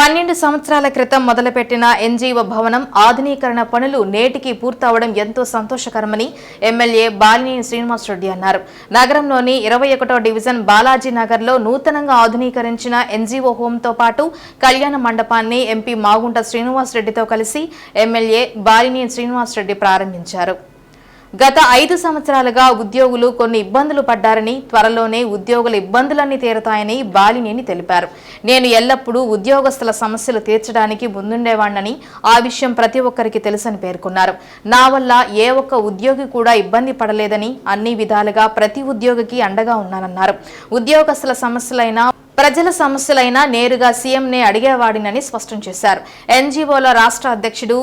పన్నెండు సంవత్సరాల క్రితం మొదలుపెట్టిన ఎన్జీఓ భవనం ఆధునీకరణ పనులు నేటికి పూర్తవడం ఎంతో సంతోషకరమని ఎమ్మెల్యే బాలినేని శ్రీనివాసరెడ్డి అన్నారు. నగరంలోని ఇరవై ఒకటో డివిజన్ బాలాజీ నగర్లో నూతనంగా ఆధునీకరించిన ఎన్జీఓ హోంతో పాటు కళ్యాణ మండపాన్ని ఎంపీ మాగుంట శ్రీనివాసరెడ్డితో కలిసి ఎమ్మెల్యే బాలినేని శ్రీనివాసరెడ్డి ప్రారంభించారు. గత ఐదు సంవత్సరాలుగా ఉద్యోగులు కొన్ని ఇబ్బందులు పడ్డారని త్వరలోనే ఉద్యోగుల ఇబ్బందులన్నీ తీరతాయని బాలినేని తెలిపారు. నేను ఎల్లప్పుడూ ఉద్యోగస్తుల సమస్యలు తీర్చడానికి ముందుండేవాణ్ణని ఆ విషయం ప్రతి ఒక్కరికి తెలుసని పేర్కొన్నారు. నా వల్ల ఏ ఒక్క ఉద్యోగి కూడా ఇబ్బంది పడలేదని అన్ని విధాలుగా ప్రతి ఉద్యోగికి అండగా ఉన్నానన్నారు ఉద్యోగస్తుల సమస్యలైనా ప్రజల సమస్యలైనా నేరుగా సీఎంనే అడిగేవాడినని స్పష్టం చేశారు. ఎన్జీఓల రాష్ట్ర అధ్యక్షుడు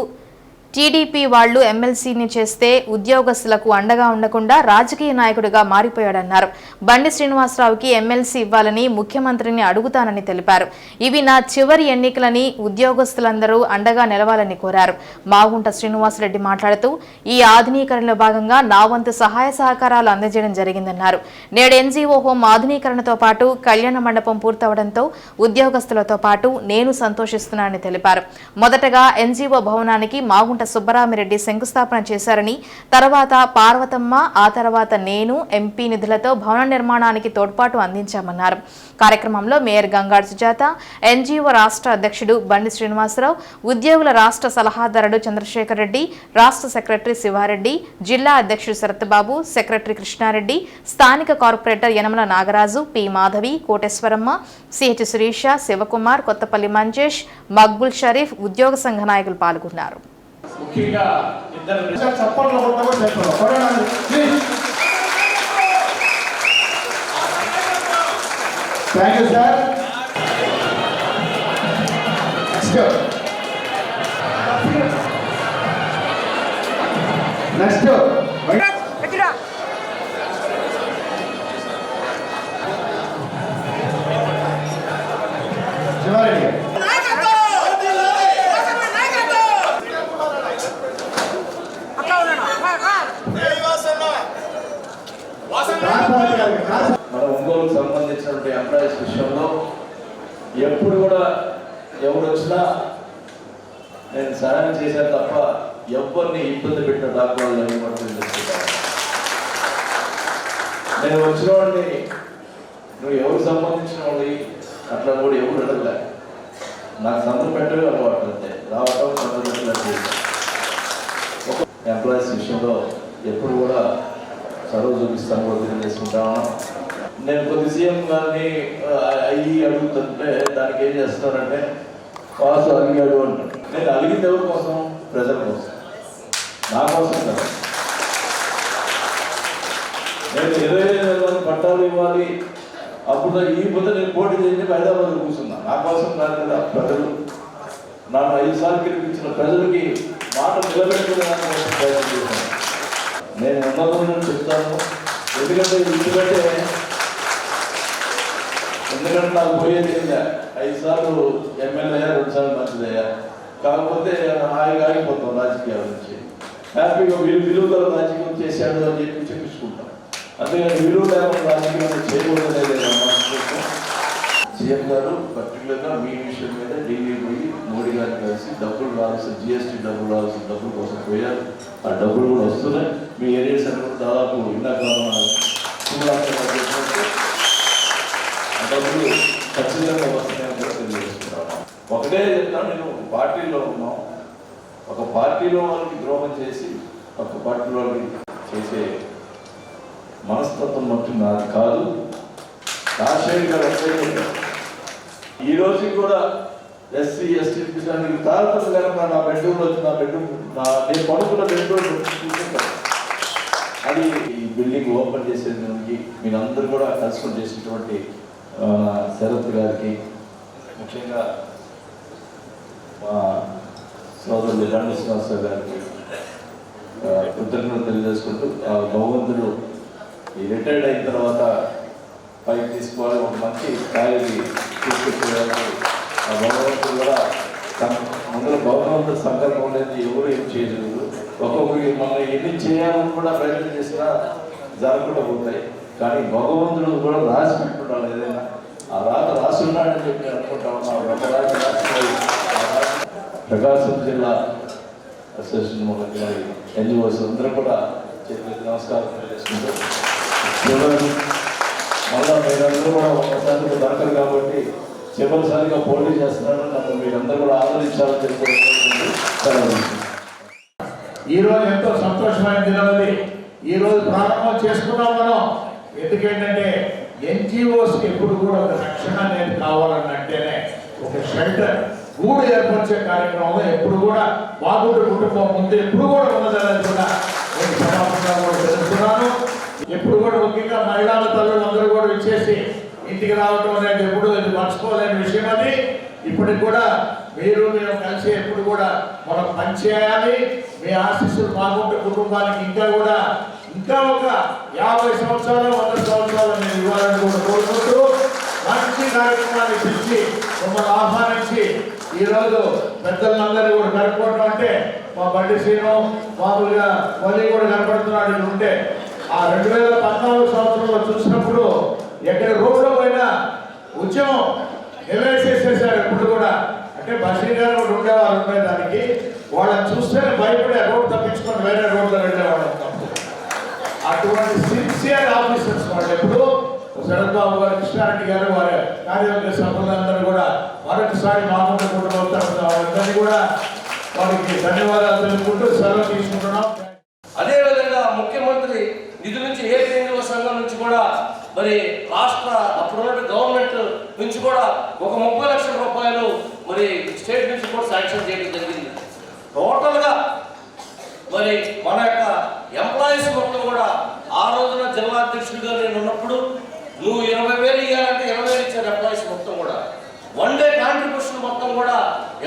టీడీపీ వాళ్ళు ఎమ్మెల్సీని చేస్తే ఉద్యోగస్తులకు అండగా ఉండకుండా రాజకీయ నాయకుడిగా మారిపోయాడన్నారు. బండి శ్రీనివాసరావుకి ఎమ్మెల్సీ ఇవ్వాలని ముఖ్యమంత్రిని అడుగుతానని తెలిపారు. ఇవి నా చివరి ఎన్నికలని ఉద్యోగస్తులందరూ అండగా నిలవాలని కోరారు. మాగుంట శ్రీనివాసరెడ్డి మాట్లాడుతూ ఈ ఆధునీకరణలో భాగంగా నా వంతు సహాయ సహకారాలు అందజేయడం జరిగిందన్నారు. నేడు ఎన్జీఓ హోం ఆధునీకరణతో పాటు కళ్యాణ మండపం పూర్తవడంతో ఉద్యోగస్తులతో పాటు నేను సంతోషిస్తున్నానని తెలిపారు. మొదటగా ఎన్జీఓ భవనానికి మాగుంట సుబ్బరామిరెడ్డి శంకుస్థాపన చేశారని తర్వాత పార్వతమ్మ ఆ తర్వాత నేను ఎంపీ నిధులతో భవన నిర్మాణానికి తోడ్పాటు అందించామన్నారు. కార్యక్రమంలో మేయర్ గంగాడ్ సుజాత ఎన్జీఓ రాష్ట్ర అధ్యక్షుడు బండి శ్రీనివాసరావు ఉద్యోగుల రాష్ట్ర సలహాదారుడు చంద్రశేఖర్ రెడ్డి రాష్ట్ర సెక్రటరీ శివారెడ్డి జిల్లా అధ్యక్షుడు శరత్బాబు సెక్రటరీ కృష్ణారెడ్డి స్థానిక corporator Yanamala Nagaraju P Madhavi Koteswaramma CH Sirisha Sivakumar Kothapalli Manjesh Maqbool Sharif ఉద్యోగ సంఘ నాయకులు పాల్గొన్నారు. ముఖ్యంగా ఇద్దరు ఇంకా చప్పట్లు కొట్ట కూడా చెప్పారు thank you sir next next మన ఒంగోలుకు సంబంధించినటువంటి ఎంప్లాయీస్ విషయంలో ఎప్పుడు కూడా ఎవరు వచ్చినా నేను సహాయం చేశాను తప్ప ఎవరిని ఇబ్బంది పెట్టిన డాక్టర్లు నేను వచ్చిన వాడిని నువ్వు ఎవరు సంబంధించిన వాడి అట్లా కూడా ఎవరు అడగలే. నాకు సందర్భం పెట్టవే అలవాటు అంతే. రావటం సందర్భం పెట్టలేదు ఎంప్లాయీస్ విషయంలో ఎప్పుడు కూడా చదువు చూపిస్తాను కూడా తెలియజేసుకుంటాను నేను కొద్ది సీఎం గారిని అయ్యి అడుగుతుంటే దానికి ఏం చేస్తున్నానంటే వాసు అడిగాడు అంటాడు నేను అలిగింది ఎవరి కోసం? ప్రజల కోసం. నా కోసం కదా. నేను ఇరవై ఐదు వేల మంది పట్టాలు ఇవ్వాలి. అప్పుడు ఈ పొద్దు నేను పోటీ చేసి హైదరాబాద్ కూర్చున్నా. నా కోసం కాదు కదా ప్రజలు. నన్ను ఐదు సార్లు గెలిపించిన ప్రజలకి మాట నిలబెట్టుకునే ప్రయత్నం చేశాను. నేను ఉన్నదని చెప్తాను. ఎందుకంటే ఎందుకంటే ఎందుకంటే నాకు పోయేది ఐదు సార్లు ఎమ్మెల్యే రెండు సార్లు మంచిదయ్యా కాకపోతే హాయిగా ఆగిపోతాం రాజకీయాల నుంచి. హ్యాపీగా విలు విలువల రాజకీయం చేశాడు అని చెప్పి చెప్పించుకుంటాం. అందుకని విలువ లేకుండా రాజకీయం చేయకూడదు సీఎం గారు పర్టికులర్గా మీ విషయం మీద ఢిల్లీ మోడీ గారిని కలిసి డబ్బులు రావాల్సిన జిఎస్టీ డబ్బులు రావాల్సిన డబ్బుల కోసం పోయారు. ఆ డబ్బులు కూడా వస్తున్నాయి. మీ ఏరియాస్ అన్ని దాదాపు ఇందాక ఆ డబ్బులు ఖచ్చితంగా వస్తున్నాయని కూడా తెలియజేస్తున్నాను ఒకటే చెప్తాను నేను పార్టీలో ఉన్నాం. ఒక పార్టీలో వాళ్ళకి ద్రోహం చేసి ఒక పార్టీలో వాళ్ళకి చేసే మనస్తత్వం మట్టి నాది కాదు. రాజశేఖర్ గారు ఒకటే ఈ రోజు కూడా ఎస్సీ ఎస్టీ విషయానికి తారతమ్యం కనుక నా బెడ్రూమ్ వచ్చి నా బెడ్రూమ్ నా నేను పడుకున్న బెడ్రూమ్ చూసుకుంటాను అది ఈ బిల్డింగ్ ఓపెన్ చేసేదానికి మీరందరూ కూడా కన్సల్ట్ చేసినటువంటి శరత్ గారికి ముఖ్యంగా మా సోదరులు రండి శ్రీనివాసరావు గారికి ఆ, కృతజ్ఞతలు తెలియజేసుకుంటూ ఆ భగవంతుడు ఈ రిటైర్డ్ అయిన తర్వాత పైకి తీసుకోవాలి ఒక మంచి స్థాయికి తీసుకొచ్చేదానికి ఆ భగవంతుడు కూడా అందులో భగవంతుడు సంకల్పం అనేది ఎవరు ఏం చేయలేదు. ఒక్కొక్కరికి మనం ఎన్ని చేయాలని కూడా ప్రయత్నం చేసినా జరగకుండా పోతాయి. కానీ భగవంతుడు కూడా రాసి పెట్టుకుంటాడు ఏదైనా. ఆ రాత రాసి ఉన్నాడని చెప్పి అనుకుంటా ఉన్నాం. రాసి ప్రకాశం జిల్లా అసోసియేషన్ వాళ్ళకి ఎన్జిఓస్ అందరూ కూడా చేతులకి నమస్కారం తెలియజేసుకుంటూ మళ్ళీ మీరందరూ కూడా ఒకసారి దొరకరు కాబట్టి చివరిసారిగా పోటీ చేస్తున్నారు. నన్ను మీరందరూ కూడా ఆదరించాలని చెప్పి ఈరోజు ఈ రోజు ఎంతో సంతోషమైన దినం అది ఈ రోజు ప్రారంభం చేసుకున్నాం మనం. ఎందుకంటే ఎన్జిఓస్ ఎప్పుడు కూడా ఒక రక్షణ అనేది కావాలని అంటేనే ఒక షెల్టర్ గూడు ఏర్పరిచే కార్యక్రమంలో ఎప్పుడు కూడా బాగుంటు కుటుంబం ముందు ఎప్పుడు కూడా ఉన్నదని కూడా నేను సమాపంగా కూడా తెలుస్తున్నాను ఎప్పుడు కూడా ముఖ్యంగా మహిళల తల్లులు అందరూ కూడా వచ్చేసి ఇంటికి రావటం అనేది ఎప్పుడు ఇది మర్చిపోలేని విషయం అది. ఇప్పటికి కూడా మీరు మేము కలిసి ఎప్పుడు కూడా మనం పనిచేయాలి. మీ ఆశీస్సులు బాగుంటే కుటుంబానికి ఇంకా కూడా ఇంకా ఒక యాభై సంవత్సరాలు వంద సంవత్సరాలు నేను ఇవ్వాలని కూడా కోరుకుంటూ మంచి కార్యక్రమాన్ని పిలిచి మమ్మల్ని ఆహ్వానించి ఈ రోజు పెద్దలందరూ కూడా కనుక్కోవడం అంటే మా బండి శ్రీను మామూలుగా మళ్ళీ కూడా కనపడుతున్నాడు ఉంటే ఆ రెండు వేల పద్నాలుగు సంవత్సరంలో చూసినప్పుడు ఎక్కడ రోడ్లో పోయినా ఉద్యమం నిలవేసేసేసారు ఇప్పుడు కూడా. అంటే బషీర్ గారు కూడా ఉండేవారు ఉండేదానికి. వాళ్ళని చూస్తేనే భయపడే రోడ్ తప్పించుకొని వేరే రోడ్లో వెళ్ళేవాళ్ళం అటువంటి సిన్సియర్ ఆఫీసర్స్ వాళ్ళు ఎప్పుడు శరత్ బాబు గారు కృష్ణారెడ్డి గారు వారి కార్యవర్గ సభ్యులందరూ కూడా మరొకసారి మామూలు కుటుంబం తరఫున కూడా వారికి ధన్యవాదాలు తెలుపుకుంటూ సెలవు తీసుకుంటున్నాం. అదేవిధంగా ముఖ్యమంత్రి నిధుల నుంచి ఏ కేంద్ర సంఘం నుంచి కూడా మరి రాష్ట్ర అప్పుడున్న గవర్నమెంట్ నుంచి కూడా ఒక ముప్పై లక్షల రూపాయలు మరి స్టేట్ నుంచి కూడా శాంక్షన్ చేయడం జరిగింది. టోటల్గా మరి మన యొక్క ఎంప్లాయీస్ మొత్తం కూడా ఆ రోజున జిల్లా అధ్యక్షుడిగా నేను ఉన్నప్పుడు నువ్వు ఇరవై వేలు ఇవ్వాలంటే ఇరవై వేలు ఇచ్చారు ఎంప్లాయీస్ మొత్తం కూడా. వన్ డే కాంట్రిబ్యూషన్ మొత్తం కూడా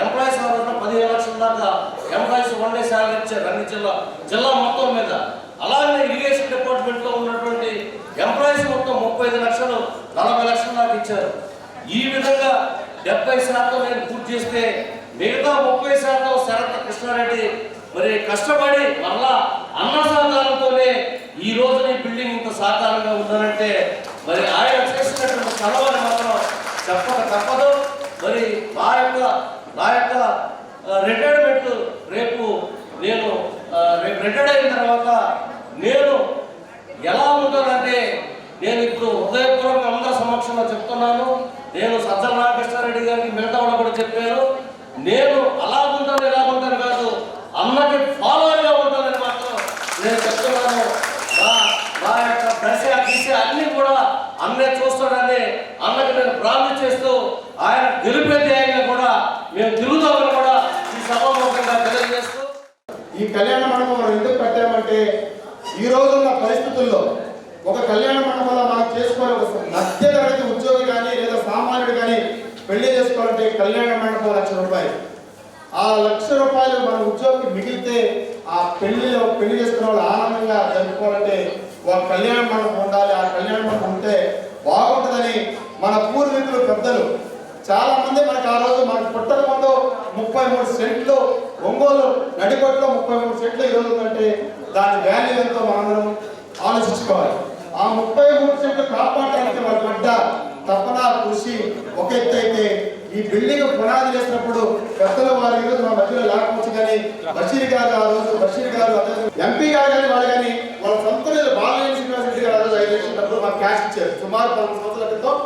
ఎంప్లాయీస్ వాళ్ళ పదిహేను లక్షల దాకా ఎంప్లాయీస్ వన్ డే శాలరీ ఇచ్చారు అన్ని జిల్లా జిల్లా మొత్తం మీద. అలాగే ఇరిగేషన్ డిపార్ట్మెంట్లో ఉన్నటువంటి ఎంప్లాయీస్ మొత్తం ముప్పై ఐదు లక్షలు నలభై లక్షల నాకు ఇచ్చారు. ఈ విధంగా డెబ్బై శాతం నేను పూర్తి చేస్తే మిగతా ముప్పై శాతం శరత్ కృష్ణారెడ్డి మరి కష్టపడి మళ్ళా అన్న సహకారంతోనే ఈ రోజున ఈ బిల్డింగ్ ఇంత సాధారణంగా ఉందనంటే మరి ఆయన చేసినటువంటి చలవని మాత్రం చెప్పక తప్పదు. మరి నా యొక్క నా యొక్క రిటైర్మెంట్ రేపు నేను రేపు రిటైర్డ్ అయిన తర్వాత నేను ఎలా ఉంటారంటే నేను ఇప్పుడు హృదయపూర్వక అందరి సమక్షంలో చెప్తున్నాను. నేను సజ్జల రామకృష్ణారెడ్డి గారికి మిగతా కూడా చెప్పాను నేను అలా ఉంటాను ఎలా ఉంటాను కాదు అన్నకి ఫాలోవర్గా ఉంటానని మాత్రం నేను చెప్తున్నాను. నా యొక్క దశ దిశ అన్ని కూడా అన్నే చూస్తాడని అన్నకి నేను ప్రార్థన చేస్తూ ఆయన గెలిపే ధ్యేయంగా కూడా మేము తిరుగుతామని కూడా ఈ సభాముఖంగా తెలియజేస్తూ ఈ కళ్యాణ మండపం మనం ఎందుకు పెట్టామంటే ఈ రోజున్న పరిస్థితుల్లో ఒక కళ్యాణ మండపంలో మనం చేసుకోవాలి ఒక మధ్య తరగతి ఉద్యోగి కానీ లేదా సామాన్యుడు కానీ పెళ్ళి చేసుకోవాలంటే కళ్యాణ మండపం లక్ష రూపాయలు. ఆ లక్ష రూపాయలు మన ఉద్యోగికి మిగిలితే ఆ పెళ్ళిలో పెళ్ళి చేసుకున్న వాళ్ళు ఆనందంగా జరుపుకోవాలంటే ఒక కళ్యాణ మండపం ఉండాలి. ఆ కళ్యాణ మండపం ఉంటే బాగుంటుందని మన పూర్వీకులు పెద్దలు. చాలా మంది మనకు ఆ రోజు మనకు పుట్టక ముందు ముప్పై మూడు సెంట్లు ఒంగోలు నడిపట్లో ముప్పై మూడు సెంట్లు ఈ రోజు దాని వాల్యూ ఎంతో మనందరం ఆలోచించుకోవాలి. ఆ ముప్పై మూడు సెంట్లు కాపాడడానికి మన పడ్డ తపన కృషి ఒక ఎత్తు అయితే ఈ బిల్డింగ్ పునాది చేసినప్పుడు పెద్దల వారు ఈరోజు మా మధ్యలో లేకపోవచ్చు కానీ బషీర్ గారు ఆ రోజు బషీర్ గారు ఎంపీ గారు కానీ వాళ్ళు కానీ వాళ్ళ సొంత బాలయ్య బాలనేని శ్రీనివాసరెడ్డి గారు ఆ రోజు ఐదు లక్షలు మాకు క్యాష్ ఇచ్చారు. సుమారు పది సంవత్సరాల క్రితం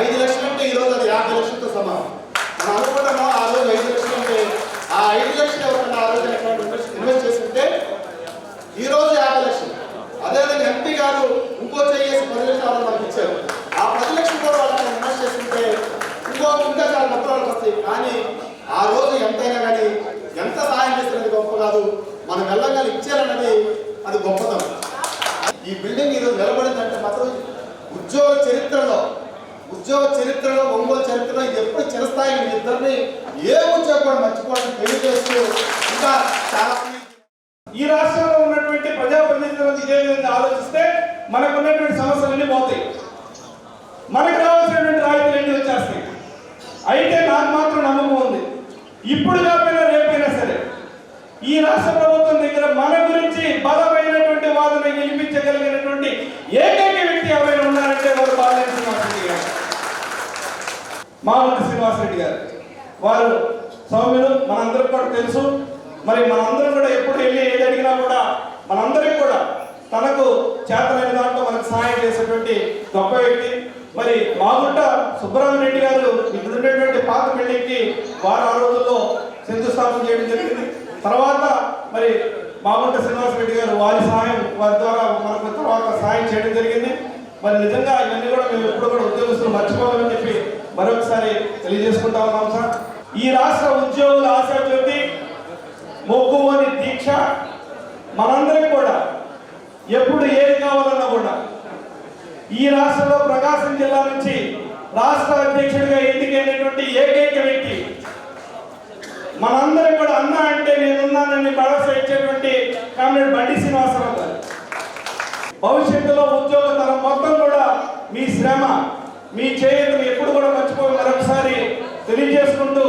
ఐదు లక్షలు అంటే ఈ రోజు అది యాభై లక్షలతో సమానం. మనం అనుకుంటున్నాం ఆ రోజు ఐదు లక్షలు అంటే ఆ ఐదు లక్షలు ఎవరైనా ఆ రోజు ఇన్వెస్ట్ చేస్తుంటే ఈ రోజు యాభై లక్షలు. అదేవిధంగా ఎంపీ గారు ఇంకో చేసి పది లక్షలు ఆ మనకి ఇచ్చారు. ఆ పది లక్షలు కూడా వాళ్ళకి ఇన్వెస్ట్ చేసుకుంటే ఇంకో ఇంకా చాలా డబ్బులు వాళ్ళకి వస్తాయి. కానీ ఆ రోజు ఎంతైనా కానీ ఎంత సహాయం చేస్తున్నది గొప్ప కాదు. మనం వెళ్ళగానే ఇచ్చారన్నది అది గొప్పతనం. ఈ బిల్డింగ్ ఈరోజు నిలబడిందంటే మాత్రం ఉద్యోగ చరిత్రలో ఉద్యోగ చరిత్రలో ఒంగోలు చరిత్రలో ఎప్పుడు చిరస్థాయి ఇద్దరిని ఏ ఉద్యోగం కూడా మర్చిపోవడం తెలియజేస్తూ ఇంకా చాలా ఈ రాష్ట్రంలో ఉన్నటువంటి ప్రజాప్రతినిధులు ఇదే విధంగా ఆలోచిస్తే మనకు ఉన్నటువంటి సమస్యలన్నీ పోతాయి. మనకు రావాల్సినటువంటి రాయితీలు ఎన్ని వచ్చేస్తాయి. అయితే నాకు మాత్రం నమ్మకం ఉంది. ఇప్పుడు కాకపోయినా రేపైనా సరే ఈ రాష్ట్ర ప్రభుత్వం దగ్గర మన గురించి బలమైనటువంటి వాదన గెలిపించగలిగినటువంటి ఏకైక వ్యక్తి ఎవరైనా ఉన్నారంటే వారు బాలయ్య శ్రీనివాసరెడ్డి గారు. మామూలు శ్రీనివాసరెడ్డి గారు. వారు సౌమ్యులు మనందరికి కూడా తెలుసు. మరి మనందరం కూడా ఎప్పుడు వెళ్ళి ఏది అడిగినా కూడా మనందరికి కూడా తనకు చేతనైన దాంట్లో మనకు సహాయం చేసేటువంటి గొప్ప వ్యక్తి. మరి మాగుంట సుబ్బరామరెడ్డి గారు ఇక్కడ ఉండేటువంటి పాత బిల్డింగ్కి వారం ఆ రోజుల్లో శంకుస్థాపన చేయడం జరిగింది. తర్వాత మరి మాగుంట శ్రీనివాసరెడ్డి గారు వారి సహాయం వారి ద్వారా మనకు తర్వాత సహాయం చేయడం జరిగింది. మరి నిజంగా ఇవన్నీ కూడా మేము ఎప్పుడు కూడా ఉద్యోగస్తులు మర్చిపోవాలని చెప్పి మరొకసారి తెలియజేసుకుంటా ఉన్నాం సార్. ఈ రాష్ట్ర ఉద్యోగుల ఆశాజ్యోతి మొక్కువని దీక్ష మనందరం కూడా. ఎప్పుడు ఏది కావాలన్నా కూడా. ఈ రాష్ట్రంలో ప్రకాశం జిల్లా నుంచి రాష్ట్ర అధ్యక్షుడిగా ఎన్నికైనటువంటి ఏకైక వ్యక్తి. మనందరం కూడా అన్న అంటే నేనున్నానని భరోసా ఇచ్చేటువంటి కామ్రేడ్ బండి శ్రీనివాసరావు గారు. భవిష్యత్తులో ఉద్యోగ తరం మొత్తం కూడా మీ శ్రమ మీ చేయుతను ఎప్పుడు కూడా మర్చిపోయి మరొకసారి తెలియజేసుకుంటూ